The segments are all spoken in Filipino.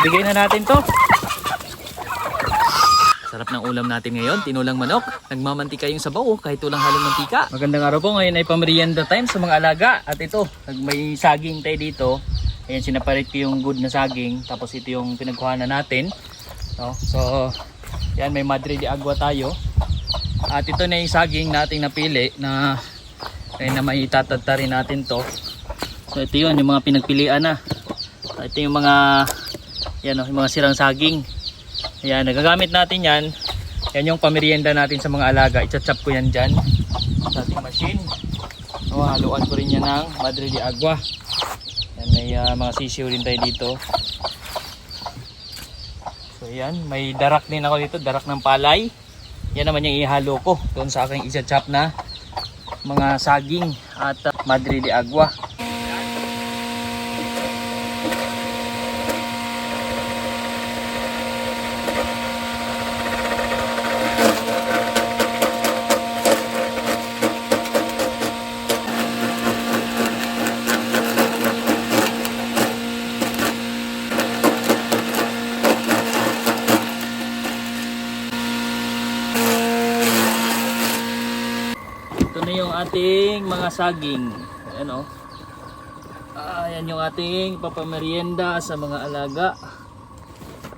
Bigay na natin to. Sarap ng ulam natin ngayon, tinulang manok. Nagmamantika yung sabaw oh, kahit walang halong mantika. Magandang araw po, ngayon ay pamerienda time sa mga alaga. At ito, pag may saging tayo dito, ayan sinaparit ko yung good na saging. Tapos ito yung pinagkuhanan natin. No? So, yan may Madre de Agua tayo. At ito na yung saging nating napili na ayun na may rin natin to. So ito yun, yung mga pinagpilian na. So, ito yung mga yan o, yung mga sirang saging. Ayan, nagagamit natin yan. Yan yung pamerienda natin sa mga alaga. Ichachap ko yan dyan sa ating machine. O, haluan ko rin yan ng Madre de Agua. Yan, may ah, mga sisiw rin tayo dito. So yan, may darak din ako dito, darak ng palay. Yan naman yung ihalo ko doon sa aking ichachap na mga saging at ah, Madre de Agua. Ito na yung ating mga saging. Ayan o. Ah, yan yung ating papamerienda sa mga alaga.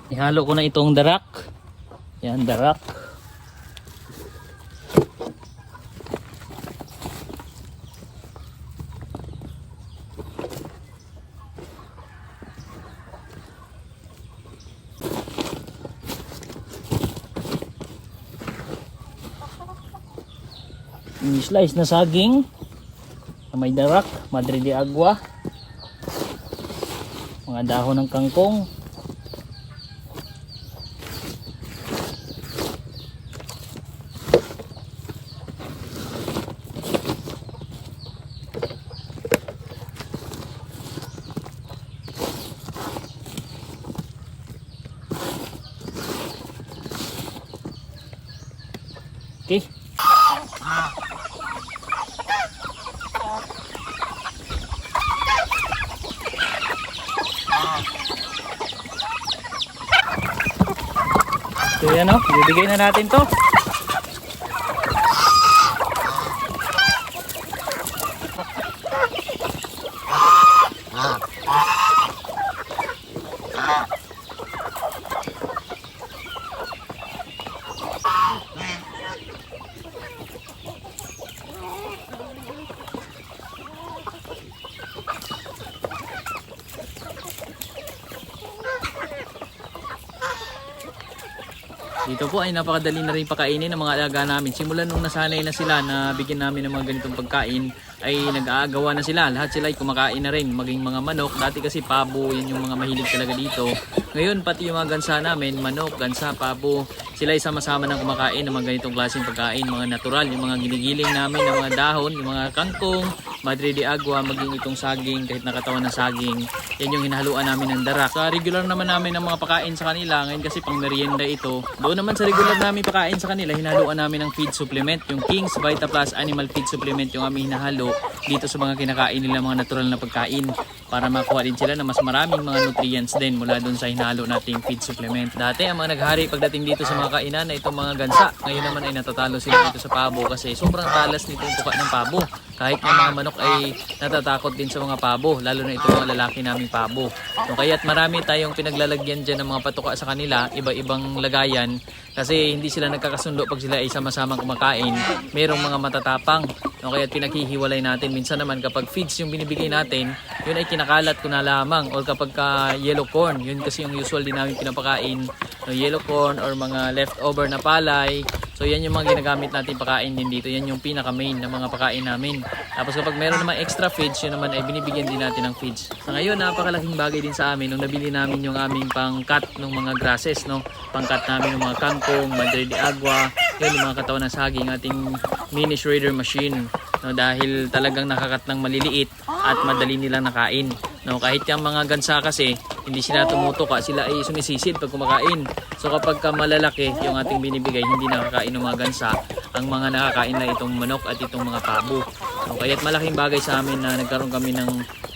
Ihalo ko na itong darak. Yan, darak. Slice na saging. Na may darak, madre de agua. Mga dahon ng kangkong. Okay. So yan o, bibigay na natin to. Dito po ay napakadali na rin pakainin ng mga alaga namin. Simulan nung nasanay na sila na bigyan namin ng mga ganitong pagkain ay nag-aagawa na sila. Lahat sila ay kumakain na rin, maging mga manok. Dati kasi pabo, yan yung mga mahilig talaga dito. Ngayon pati yung mga gansa namin, manok, gansa, pabo, sila ay sama-sama ng kumakain ng mga ganitong klaseng pagkain, mga natural, yung mga ginigiling namin ng mga dahon, yung mga kangkong, madre de agua, maging itong saging, kahit nakatawan ng saging. Yan yung hinahaluan namin ng darak. Sa regular naman namin ng mga pakain sa kanila, ngayon kasi pang merienda ito. Doon naman sa regular namin pakain sa kanila, hinahaluan namin ng feed supplement, yung King's Vita Plus Animal Feed Supplement yung aming hinahalo dito sa mga kinakain nila mga natural na pagkain para makuha din sila ng mas maraming mga nutrients din mula doon sa hinalo nating feed supplement. Dati ang mga naghari pagdating dito sa mga kainan na itong mga gansa. Ngayon naman ay natatalo sila dito sa pabo kasi sobrang talas nitong tuka ng pabo. Kahit ng mga manok ay natatakot din sa mga pabo, lalo na itong mga lalaki naming pabo. So, kaya't marami tayong pinaglalagyan dyan ng mga patuka sa kanila, iba-ibang lagayan kasi hindi sila nagkakasundo pag sila ay sama-samang kumakain. Merong mga matatapang. No, kaya pinaghihiwalay natin. Minsan naman kapag feeds yung binibigay natin, yun ay kinakalat ko na lamang. Or kapag ka yellow corn, yun kasi yung usual din namin pinapakain. No, yellow corn or mga leftover na palay. So yan yung mga ginagamit natin pakain din dito. Yan yung pinaka main na mga pakain namin. Tapos kapag meron naman extra feeds, yun naman ay binibigyan din natin ng feeds. Sa ngayon, napakalaking bagay din sa amin nung nabili namin yung aming pang-cut ng mga grasses, no? Pang-cut namin ng mga kangkong, madre de agua, yun yung mga katawan ng saging, ating mini shredder machine. No, dahil talagang nakakat ng maliliit at madali nilang nakain. No, kahit yung mga gansa kasi, hindi sila tumutuka, sila ay sumisisid pag kumakain. So kapag ka malalaki yung ating binibigay, hindi nakakain ng mga gansa, ang mga nakakain na itong manok at itong mga pabo. So kaya't malaking bagay sa amin na nagkaroon kami ng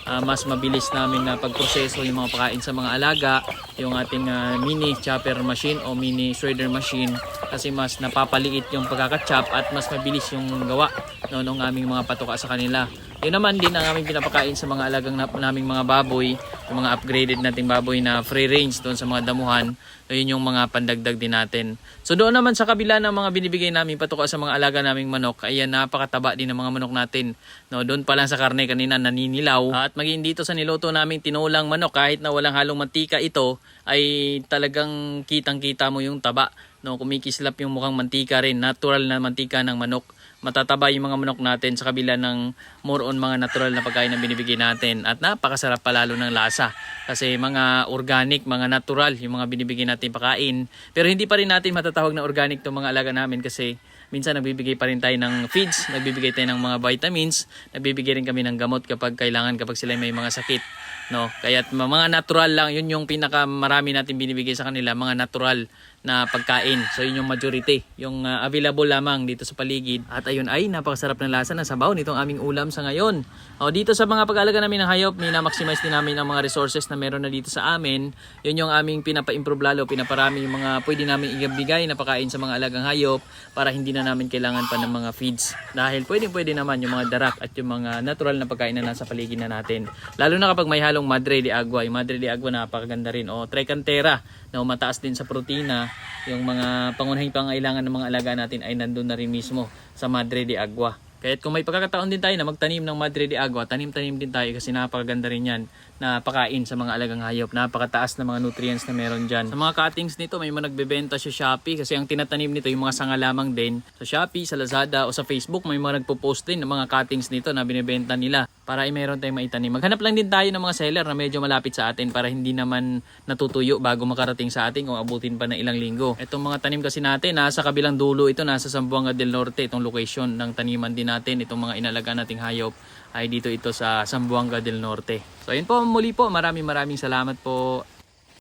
ah, mas mabilis namin na pagproseso yung mga pagkain sa mga alaga, yung ating ah, mini chopper machine o mini shredder machine kasi mas napapaliit yung pagkakachop at mas mabilis yung gawa no, ng aming mga patuka sa kanila. Yun naman din ang aming pinapakain sa mga alagang na, naming mga baboy, yung mga upgraded nating baboy na free range doon sa mga damuhan. So, yun yung mga pandagdag din natin. So doon naman sa kabila ng mga binibigay namin patuka sa mga alaga naming manok, ayan napakataba din ng mga manok natin. No, doon pa lang sa karne kanina naninilaw. At maging dito sa niluto naming tinulang manok kahit na walang halong mantika ito ay talagang kitang-kita mo yung taba. No, kumikislap yung mukhang mantika rin, natural na mantika ng manok matataba yung mga manok natin sa kabila ng more on mga natural na pagkain na binibigay natin. At napakasarap palalo ng lasa. Kasi mga organic, mga natural yung mga binibigay natin pakain pero hindi pa rin natin matatawag na organic itong mga alaga namin kasi minsan nagbibigay pa rin tayo ng feeds, nagbibigay tayo ng mga vitamins, nagbibigay rin kami ng gamot kapag kailangan kapag sila may mga sakit no? Kaya mga natural lang yun yung pinaka marami natin binibigay sa kanila mga natural na pagkain. So yun yung majority. Yung uh, available lamang dito sa paligid. At ayun ay napakasarap ng lasa ng sabaw nitong aming ulam sa ngayon. O dito sa mga pag-alaga namin ng hayop mina-maximize din namin ang mga resources na meron na dito sa amin. Yun yung aming pinapa-improve lalo pinaparami yung mga pwede namin ibigay na pagkain sa mga alagang hayop para hindi na namin kailangan pa ng mga feeds. Dahil pwedeng pwede naman yung mga darak at yung mga natural na pagkain na nasa paligid na natin. Lalo na kapag may halong Madre de Agua. Yung Madre de Agua napakaganda rin. O Tricantera na mataas din sa protina. Yung mga pangunahing pangailangan ng mga alaga natin ay nandun na rin mismo sa Madre de Agua. Kahit kung may pagkakataon din tayo na magtanim ng Madre de Agua, tanim-tanim din tayo kasi napakaganda rin yan na pakain sa mga alagang hayop. Napakataas na mga nutrients na meron dyan. Sa mga cuttings nito, may mga nagbebenta sa Shopee kasi ang tinatanim nito yung mga sanga lamang din. Sa Shopee, sa Lazada o sa Facebook, may mga nagpo-post din ng mga cuttings nito na binibenta nila para ay meron tayong maitanim. Maghanap lang din tayo ng mga seller na medyo malapit sa atin para hindi naman natutuyo bago makarating sa atin kung abutin pa ng ilang linggo. Itong mga tanim kasi natin, nasa kabilang dulo ito, nasa Zamboanga del Norte, itong location ng taniman din natin, itong mga inalaga nating hayop ay dito ito sa Zamboanga del Norte. So ayun po muli po, maraming maraming salamat po